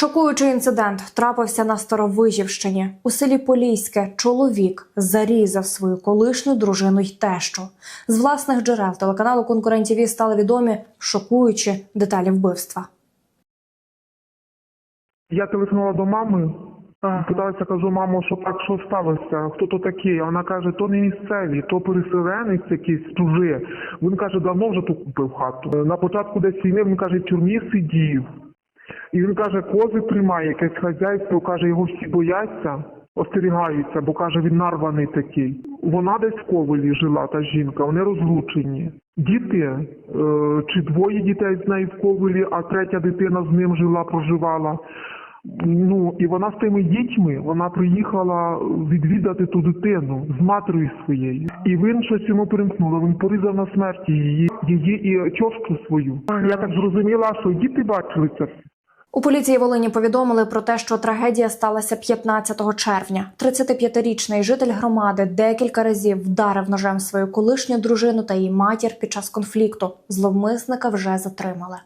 Шокуючий інцидент трапився на Старовижівщині. У селі Поліське чоловік зарізав свою колишню дружину й тещу. З власних джерел телеканалу Конкурент ТІВІ стали відомі шокуючі деталі вбивства. Я телефонувала до мами, питалася, кажу, мамо, що так, що сталося? Хто то такий? Вона каже, то не місцеві, то переселенець якийсь чужий. Він каже, давно вже тут купив хату. На початку десь війни він каже, в тюрмі сидів. І він каже, кози тримає, якесь хазяйство, каже, його всі бояться, остерігаються, бо каже, він нарваний такий. Вона десь в Ковелі жила, та жінка, вони розлучені. Діти, е, чи двоє дітей з нею в Ковелі, а третя дитина з ним жила, проживала. Ну і вона з тими дітьми вона приїхала відвідати ту дитину з матір'ю своєю. І він щось йому перемкнуло. Він порізав на смерті її, її і чошку свою. Я так зрозуміла, що діти бачили це. У поліції Волині повідомили про те, що трагедія сталася 15 червня. 35-річний житель громади декілька разів вдарив ножем свою колишню дружину та її матір під час конфлікту. Зловмисника вже затримали.